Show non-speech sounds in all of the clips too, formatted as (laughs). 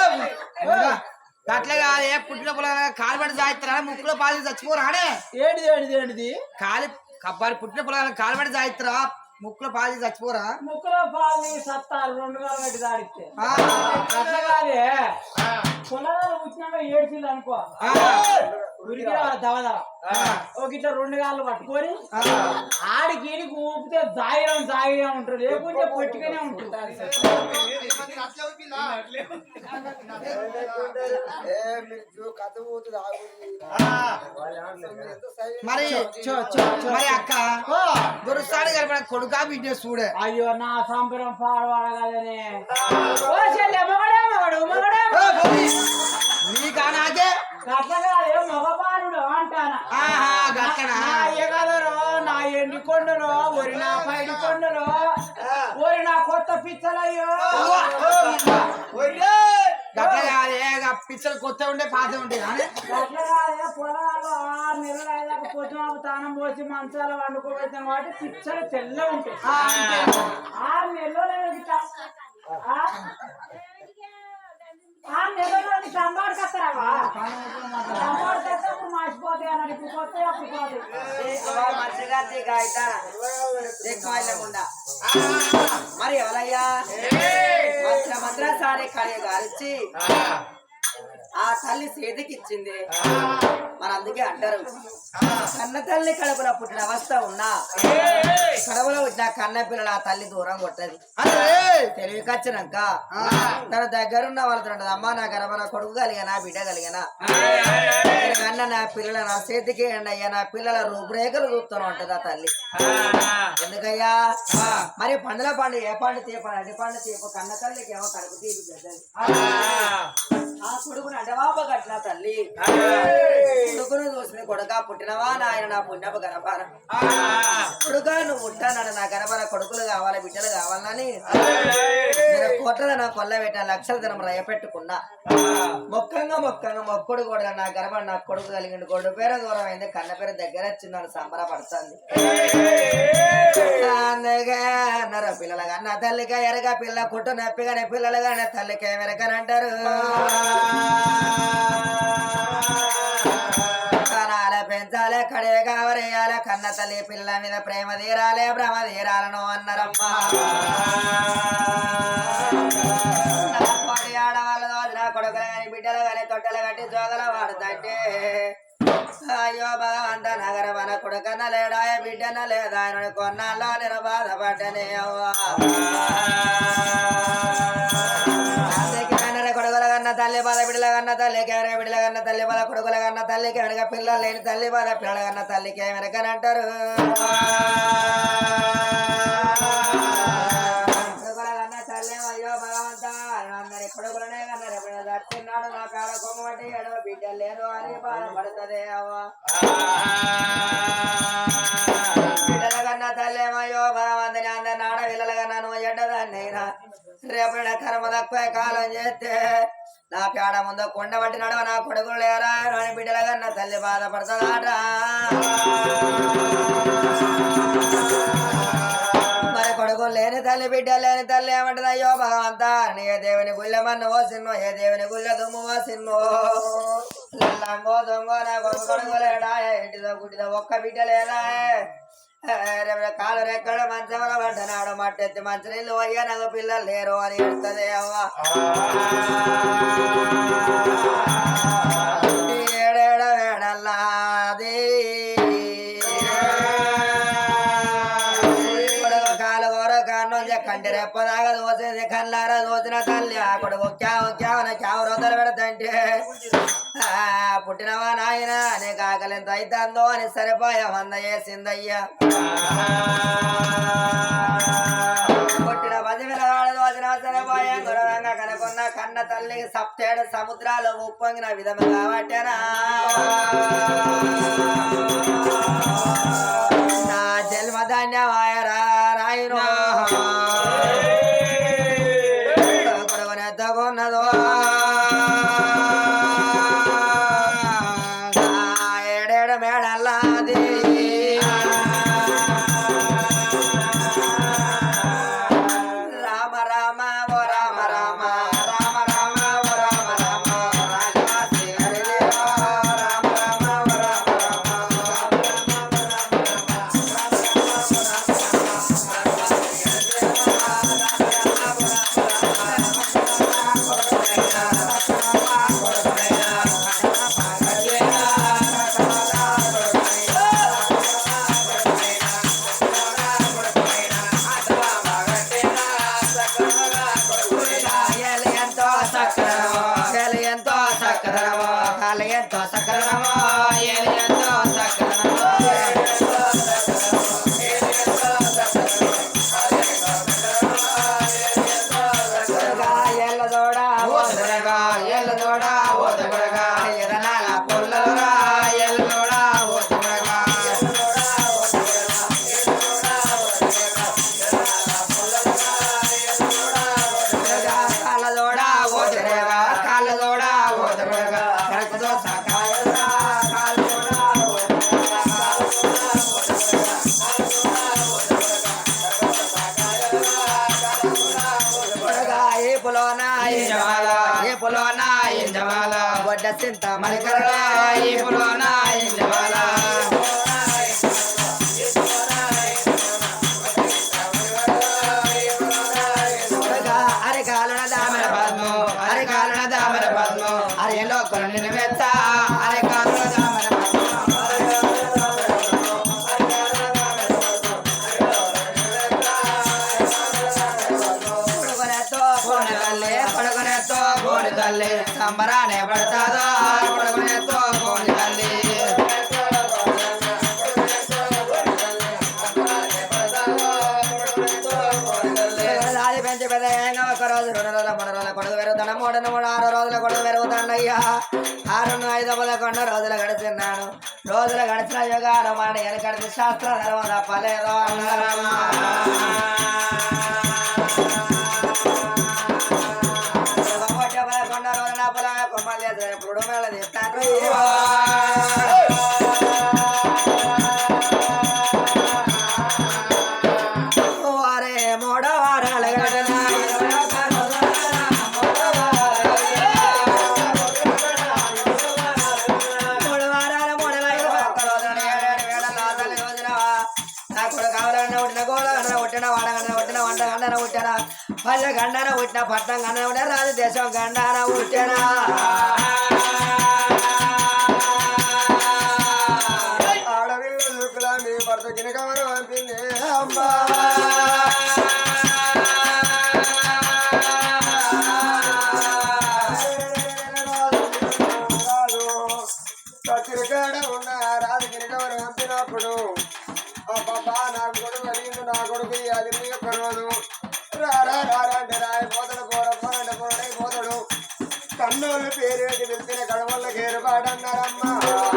కలి అట్లా కాదే పుట్టిన పొలం కాలుబడి జాయిత్రా ముక్కులో పాలు చచ్చిపోరాడే ఏంటిది ఏంటిది ఏంటిది? కాలి కబ్బారి పుట్టిన పొలం కాలుబడి జాయిత్రా ముక్కులో పాలు చచ్చిపోరా? ముక్కులో పాలు సత్తారు రెండు వేల పెట్టి దాడితే ఆ, అట్లా కాదే. పొలాలు వచ్చినాక ఏడ్చిల్లు అనుకో. ఒక ఇట్లా రెండు గాళ్ళు పట్టుకొని ఆ. ఆడికి ఊపితే జాయిరం జాయిరం ఉంటారు లేకుంటే పొట్టుగానే ఉంటుంది. మరి మరి అక్క దొరుకుతాడు కలపడ కొడుకా బిడ్డ చూడే. అయ్యో నా సంబరం పాడవాడగలనే. నీకా నాకే? అట్లా కాదే మగపానుడు అంటానా? ఆహా గక్కన? నా ఎగదరో నా ఎండి కొండలో ఒరి నా పైడి కొండలో ఒరి నా కొత్త పిచ్చలయ్యో. గట్ల కాదే పిచ్చలు కొత్త ఉండే పాత ఉంటాయి కానీ. అట్లా కాదే పొలాల్లో ఆరు నెలలు అయ్యాక పొద్దున తానం పోసి మంచాల వండుకోబెట్టాం కాబట్టి పిచ్చలు తెల్ల ఉంటాయి. ఆరు నెలలు ఆ? ఆరు నెలలు నీకు సంబాడికి వస్తారావా సంబాడికి వస్తే అప్పుడు మాసిపోతాయి అన్నాడు ఇప్పుడు కొత్త అప్పుడు పోతాయి మరి ఎవరయ్యా? గాలిచ్చి ఆ తల్లి చేతికి ఇచ్చింది మరి అందుకే అంటారు కన్న తల్లి కడుపులో పుట్టిన అవస్థ ఉన్నా కడవలో పుట్టిన కన్న పిల్లలు ఆ తల్లి దూరం కొట్టది. అరే తెలివి కచ్చినాక తన దగ్గరున్న వాళ్ళతో అంటది, అమ్మా నా గర్భ నా కొడుకు కలిగనా బిడ్డ కలిగనా? అన్న నా పిల్లల నా చేతికి అయ్యా నా పిల్లల రూపురేఖలు చూస్తాను అంటది ఆ తల్లి. ఎందుకయ్యా? మరి పండుగ పండు ఏ పండు తీపండి అడి పండు తీప కన్న తల్లికి ఏమో కడుపు తీపి పెద్దది ఆ కొడుకుని అడవాప కట్టిన తల్లి. కొడుకును చూసిన కొడుక పుట్టినవా నాయన నా పుణ్యపు గర్భాన కొడుక నువ్వు ఉంటానన్న నా గర్భాన కొడుకులు కావాలి బిడ్డలు కావాలని కోట్ల నా కొల్ల పెట్టిన లక్షల ధనం రయపెట్టుకున్నా. మొక్కంగా మొక్కంగా మొక్కుడు కూడా నా గర్భ నా కొడుకు కలిగిండు. కొడుకు పేరు దూరం అయింది కన్న పేరు దగ్గర వచ్చిందని సంబరపడుతుంది. అన్నారు పిల్లలు కన్నా తల్లిగా ఎరగా పిల్ల కుట్టు నప్పిగానే పిల్లలు కానీ తల్లికే వెరకనంటారు కన్న తల్లి పిల్లల మీద ప్రేమ తీరాలే భ్రమ తీరాలను అన్నారమ్మా. నా కోటి ఆడవాళ్ళు నా కొడుకులు కానీ బిడ్డలు కానీ తొట్టలు కట్టి జోగల వాడుతంటే అయ్యో భగవంత నగర మన కొడుకన్న లేడాయ బిడ్డన లేదా ఆయన కొన్నాళ్ళలో నేను బాధపడ్డనే అవ్వా. తల్లి బాధ బిడ్డల తల్లికి ఎవరిగా బిడ్డల తల్లి బాధ కొడుకులగన్న తల్లికి ఎవరిగా పిల్లలు లేని తల్లి బాధ పిల్లలగన్న తల్లికి ఎవరికని అంటారు కన్న తల్లి అయ్యో భగవంత అందరి కొడుకులనే కన్న రేపు దర్శిన్నాడు నా కాడ కొమ్మటి ఎడవ బిడ్డలు లేరు అని బాధపడుతుంది భగవంతుని అందరి నాడ పిల్లల కన్నా నువ్వు రేపు కర్మ తక్కువ కాలం చేస్తే నా పేడ ముందు కొండ పట్టి నడవ నా కొడుకులు లేరా? అని బిడ్డల కన్నా తల్లి బాధపడుతుందాట. మరి కొడుకులు లేని తల్లి బిడ్డ లేని తల్లి ఏమంటుంది? అయ్యో భగవంత నీ ఏ దేవుని గుళ్ళెమన్ను ఓ సినిమా ఏ దేవుని గుళ్ళ దుమ్ము ఓ సినిమా లంగో దొంగో నా కొడుకు కొడుకు లేడా? ఇంటిదో గుడ్డిదో ఒక్క బిడ్డ లేదా కాలు రెక్కడు మంచంలో పడ్డనాడు మట్టెత్తి మంచి నీళ్ళు అయ్యా నాకు పిల్లలు లేరు అని ఎడుతుంది అవ్వ. పుట్టినవా నాయన? నీకు ఆకలి ఎంత అవుతుందో అని సరిపోయా వంద చేసిందయ్యా పుట్టిన పది పిల్లవాడు సరిపోయా గురవంగా కనుకున్న కన్న తల్లికి సప్తేడు సముద్రాలు ఉప్పొంగిన విధము కాబట్టేనా? పులోన ఇంజవాల? బొడ్డ చింత మణికరుల ఈ పులోన ఇంజవాల? రోజులు గడిచిన యుగాల మాట వెనకడికి శాస్త్రం పలేదో అన్నారమ్మా పట్టం కన్నా రాజు దేశం గండారా వచ్చారా ఆడవిల్ల చుక్కల మీ భర్త గినకమరు పంపింది అమ్మా. Nanarama.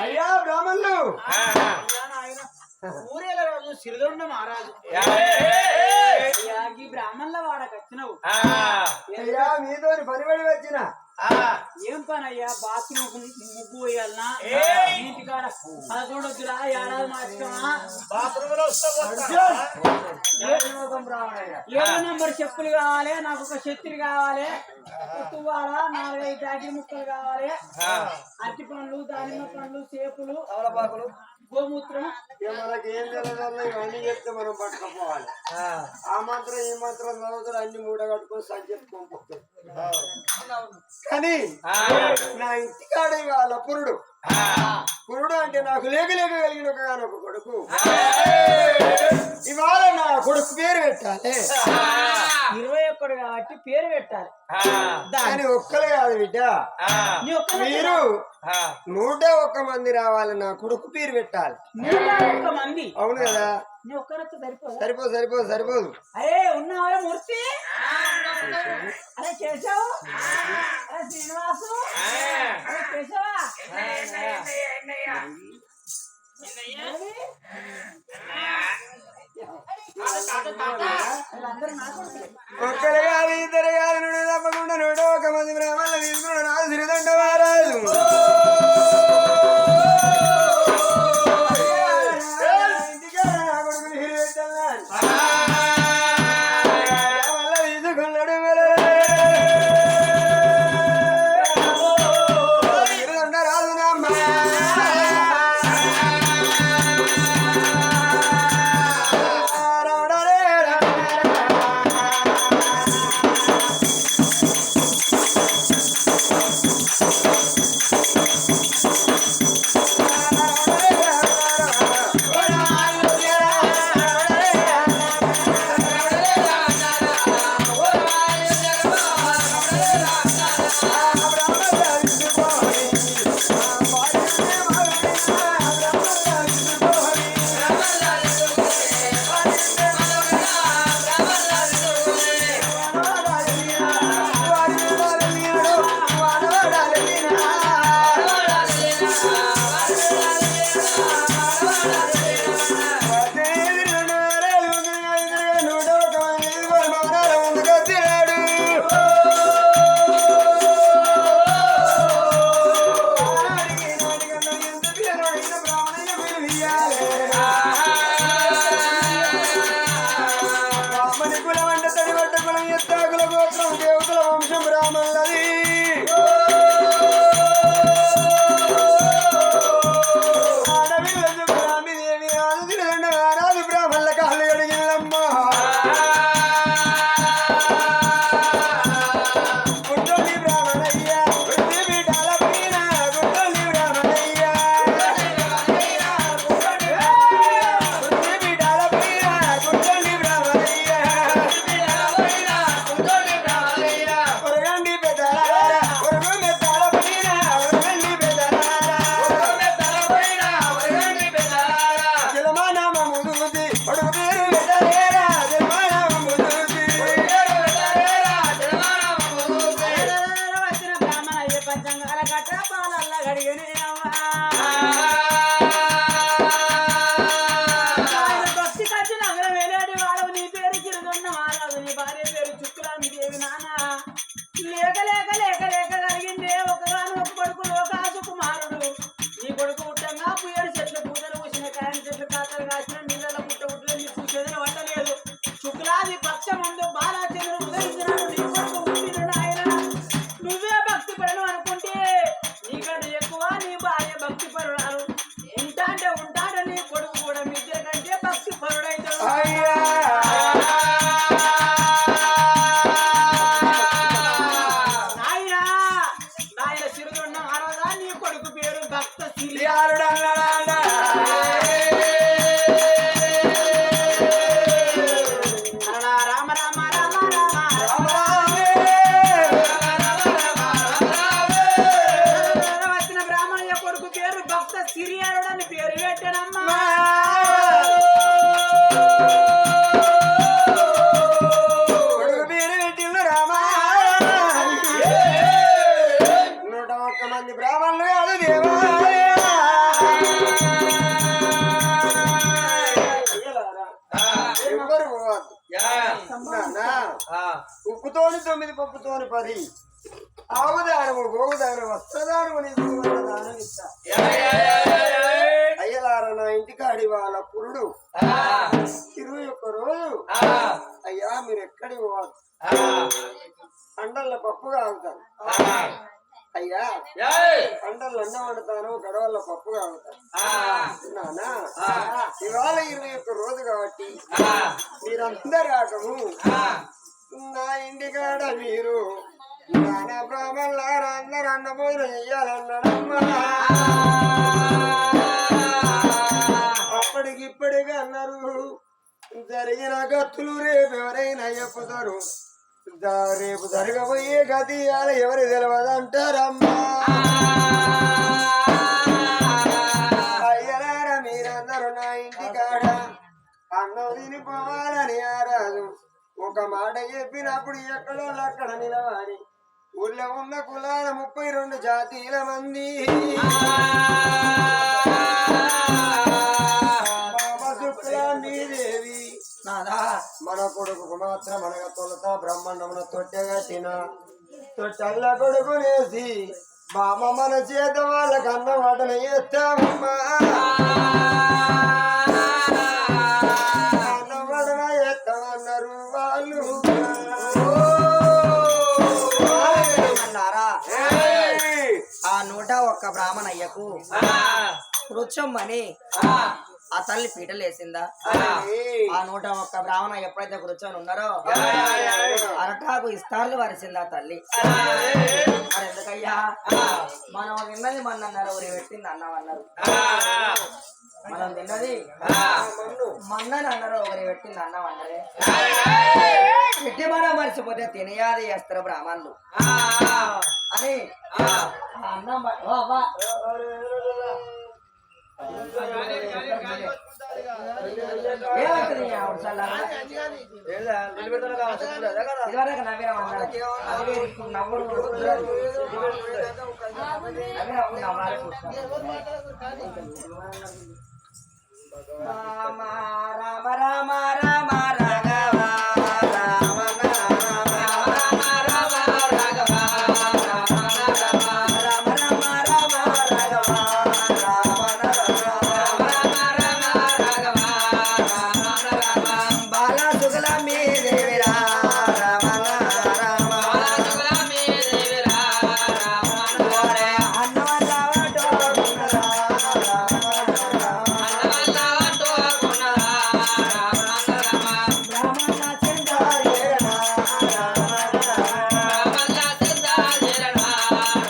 అయ్యా బ్రాహ్మణులు! ఊరేల సిరిదొండ మహారాజు. బ్రాహ్మణుల వాడకు వచ్చినవు. అయ్యా మీతో పనిబడి వచ్చిన. ఏం పని అయ్యా బాత్రూమ్ ముగ్గు పోయాలనా ఇంటి కాడ పదకొండు వచ్చిరా ఏడాది మార్చుకోమా ఏడో నంబర్ చెప్పులు కావాలి నాకు ఒక చెత్తిరి కావాలి తువ్వాలా నాలుగైదు ప్యాకెట్ ముక్కలు కావాలి. అరటి పండ్లు దానిమ్మ పండ్లు చేపలు. ఇవన్నీ చెప్తే మనం పట్టుకుపోవాలి. ఆ. మాత్రం ఈ మాత్రం తర్వాత అన్ని మూడ కట్టుకొని సరి కానీ నా ఇంటికాడే కాదు అప్పురుడు కురుడు అంటే నాకు లేక లేక కలిగిన ఒక ఒక కొడుకు. ఇవాళ నా కొడుకు పేరు పెట్టాలి. ఇరవై ఒక్కడు కాబట్టి పేరు పెట్టాలి. దాని ఒక్కలే కాదు బిడ్డ. మీరు నూట ఒక్క మంది రావాలి నా కొడుకు పేరు పెట్టాలి. మంది. అవును కదా? సరిపోదు? సరిపోదు సరిపోదు అరే ఉన్నావా మూర్తి? అరే కేశవ్ శ్రీనివాసు? అరే ఇద్దరు తప్పకుండా ఒక మంది బ్రాహ్మణులు తీసుకున్నాడు. రాజు శ్రీదండ మహారాజు. అయ్యా. పంటలు అన్నం వండుతాను గడవల్లో పప్పు కావుతాను ఇవాళ ఇరవై ఒక్క రోజు కాబట్టి మీరందరు రాకము నా ఇంటికాడ మీరు నానా బ్రాహ్మణులారా అందరూ అన్నభోజనం చెయ్యాలన్నాడమ్మా అప్పటికిప్పటిగా అన్నారు జరిగిన గత్తులు రేపు ఎవరైనా చెప్పుతారు. రేపు జరగబోయే గతి ఇవాళ ఎవరు తెలియదు అంటారమ్మా అయ్యలారా మీరందరూ నా ఇంటి కాడ అన్నం తినిపోవాలని ఆరాదు. ఒక మాట చెప్పినప్పుడు ఎక్కడో అక్కడ నిలవాలి. ఊళ్ళో ఉన్న కులాల ముప్పై రెండు జాతీయుల మంది. మన కొడుకు మాత్రం అనగ తొలత బ్రహ్మాండమున తొట్టెగట్టిన తొట్టల్ల కొడుకునేసి బామ మన చేత వాళ్ళ కన్న వాటన ఎత్తామమ్మా కన్న వాటన ఎత్తామన్నారు వాళ్ళు. అన్నారా ఆ నూట ఒక్క బ్రాహ్మణయ్యకు కృచ్చమ్మని ఆ తల్లి పీటలు వేసిందా? ఆ. నూట ఒక్క బ్రాహ్మణ ఎప్పుడైతే కూర్చొని ఉన్నారో అరటాకు ఇస్తార్లు వరిసిందా తల్లి. మరి ఎందుకయ్యా? మనం విన్నది మన అన్నారు ఊరి పెట్టింది అన్నం అన్నారు. మనం తిన్నది మన్నని అన్నారు ఒకరి పెట్టింది అన్నం అన్నదే. పెట్టి మనం మర్చిపోతే తినేయాది చేస్తారు బ్రాహ్మణులు. అని అన్నం ఇదివరకు నవ్వినాం నవ్వుడు రామ రామ రామ Bye. (laughs)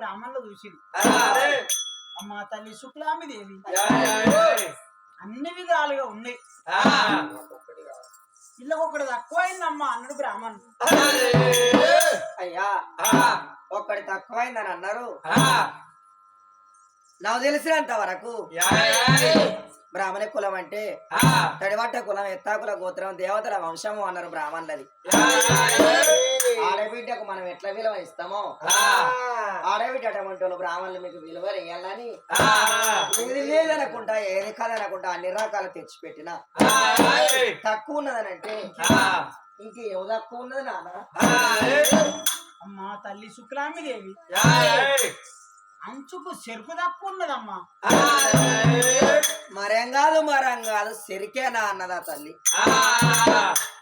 బ్రాహ్మణులు చూసింది అమ్మ తల్లి శుక్లాంబి దేవి అన్ని విధాలుగా ఉన్నాయి. ఇళ్ళకొకటి తక్కువైందమ్మా అన్నాడు బ్రాహ్మణుడు అయ్యా ఒక్కడి తక్కువైందని అన్నారు. నాకు తెలిసినంత వరకు బ్రాహ్మణ కులం అంటే తడివట్ట కులం ఎత్తాకుల గోత్రం దేవతల వంశము అన్నారు బ్రాహ్మణులది ఆడబిడ్డకు మనం ఎట్లా విలువ ఇస్తామో? ఆడబిడ్డ అటువంటి వాళ్ళు బ్రాహ్మణులు మీకు విలువ వేయాలని ఇది లేదనుకుంటా ఏది కాదనుకుంటా అన్ని రకాలు తెచ్చిపెట్టిన. తక్కువ ఉన్నదనంటే? ఇంకేం తక్కువ ఉన్నది నాన్న. అమ్మా తల్లి శుక్లాంబి దేవి అంచుకు చెరుకు తక్కువ ఉన్నదమ్మా. మరేం కాదు మరేం కాదు సెరికేనా అన్నదా తల్లి?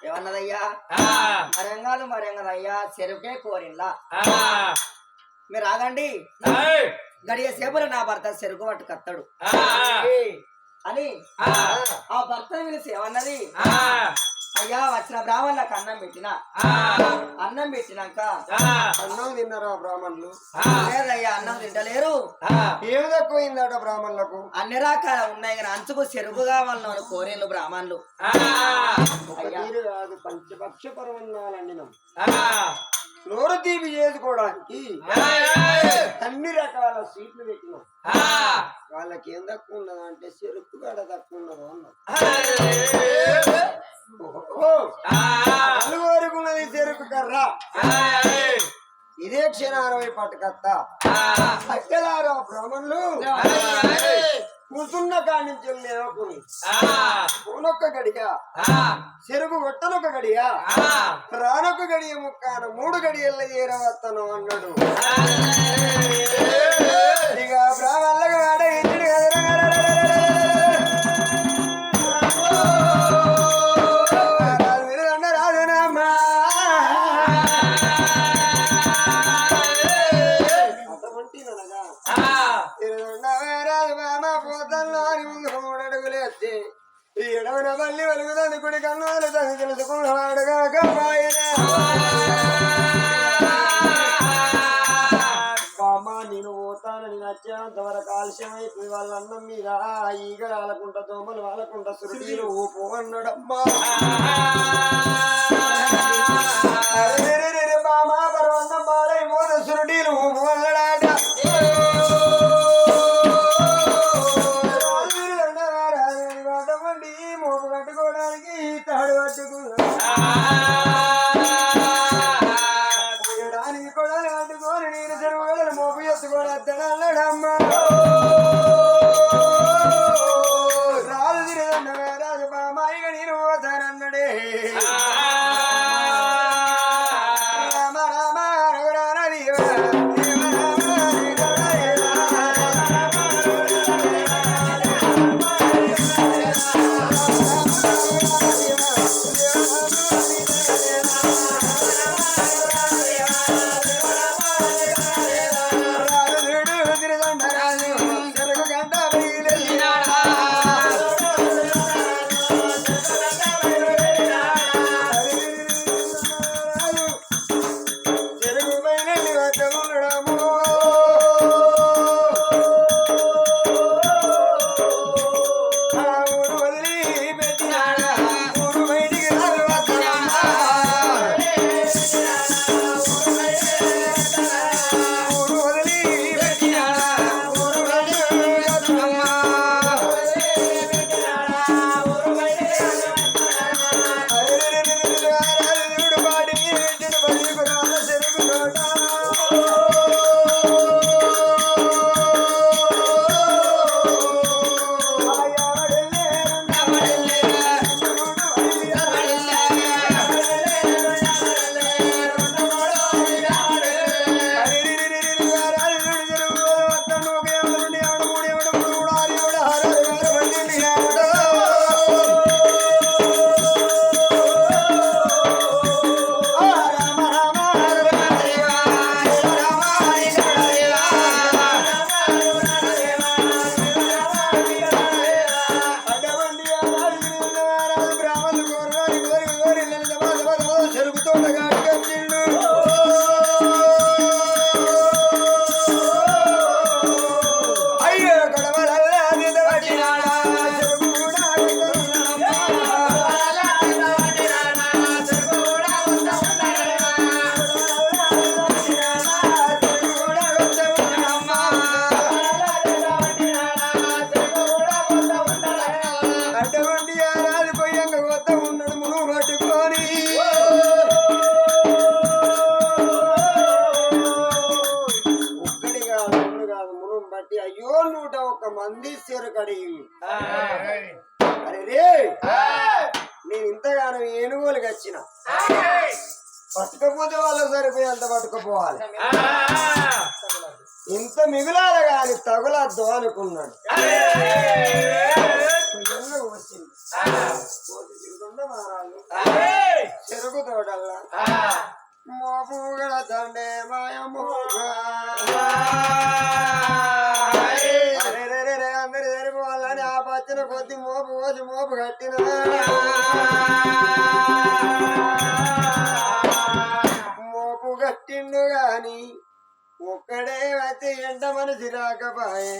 ఏమన్నదయ్యా మరేం కాదు మరేం కాదు అయ్యా చెరుకే కోరిన్లా మీరు ఆగండి. గడియ సేపులో నా భర్త చెరుకు పట్టుకత్తాడు. అని ఆ. భర్త పిలిచి ఏమన్నది? అయ్యా వచ్చిన బ్రాహ్మణులకు అన్నం పెట్టిన? అన్నం పెట్టినాక అన్నం తిన్నారా బ్రాహ్మణులు? లేదయ్యా అన్నం తింటలేరు. ఏమి తక్కువైందట బ్రాహ్మణులకు? అన్ని రకాల ఉన్నాయి కానీ అంచుకు చెరుకు కావాలన్నారు కోరేళ్ళు బ్రాహ్మణులు. పంచపక్ష పరమన్నాలండి నోరు తీపి చేసుకోవడానికి అన్ని రకాల సీట్లు పెట్టినాం. వాళ్ళకి ఏం తక్కువ ఉన్నది అంటే చెరుకు గడ తక్కువ ఉన్నది అన్నారు. నలుగురుకున్నది చెరుకు కర్ర ఇదే క్షణారవై పట్టుకత్త. అక్కలారా బ్రాహ్మణులు. కూర్చున్న కాడి నుంచి లేవకుని పూనొక్క గడియ. చెరుకు కొట్టనొక్క గడియ. రానొక్క గడియ ముక్కాన మూడు గడియల్ల ఏరవత్తను అన్నాడు. ఇక బ్రాహ్మణులకు వాడ సంగతి తెలుసుకున్నాడుగా రాయన నేను పోతానని నచ్చేంతవరకు కాలుష్యమైపోయి వాళ్ళన్న మీద ఈగలు ఆలకుంట దోమలు వాళ్ళకుంట సురుటీలు ఊపు అన్నడమ్మా బట్టి అయ్యో నూట ఒక్క మంది చెరుకడి అరే రే నేను ఇంతగానో ఏనుగోలు వచ్చిన పట్టుకపోతే వాళ్ళు సరిపోయేంత పట్టుకుపోవాలి. ఇంత మిగులాల గాని తగులద్దు అనుకున్నాడు. వచ్చింది చెరుకు తోటల్లా? మోపు తండే మాయమోగా అందరి సరిపోవాలని ఆ పచ్చిన కొద్ది మోపు పోసి మోపు కట్టిన. మోపు కట్టిండు గాని ఒక్కడే వచ్చి ఎంట మనిషి రాకపాయే.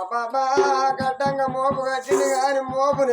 అబ్బాబా కట్టంగా మోపు కట్టిండు గాని మోపును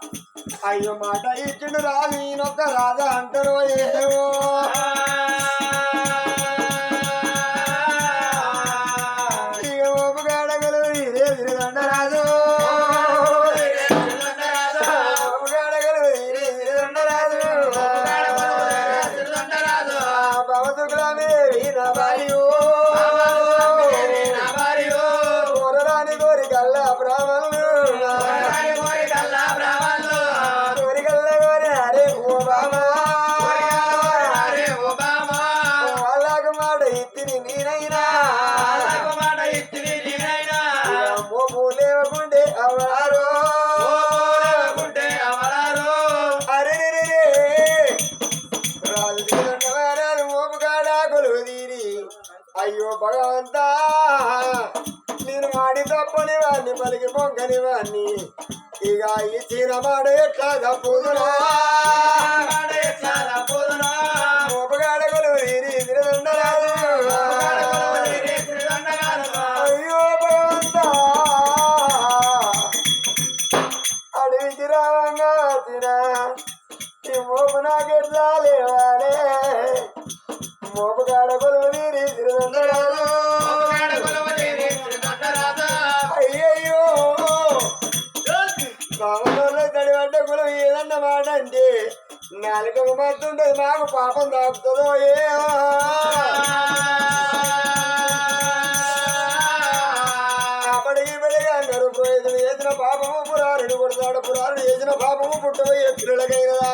అయ్యో మాట ఇచ్చిండు రాజు ఈయనొక్క రాజా అంటారో ఏమో. ఇచ్చిన వాడే ఎట్లాగా పోదునా మోపు నాకు తిరదండరాదు అయ్యో ఈ మోపు నాకెట్లా లేవాలే? పడుతుండదు నాకు పాపం దాపుతుందో ఏ? అప్పటికి వెళ్ళగా అన్నారు ప్రయోజనం చేసిన పాపము పురారుడు కొడతాడు పురారుడు చేసిన పాపము పుట్టబోయే పిల్లలకైనదా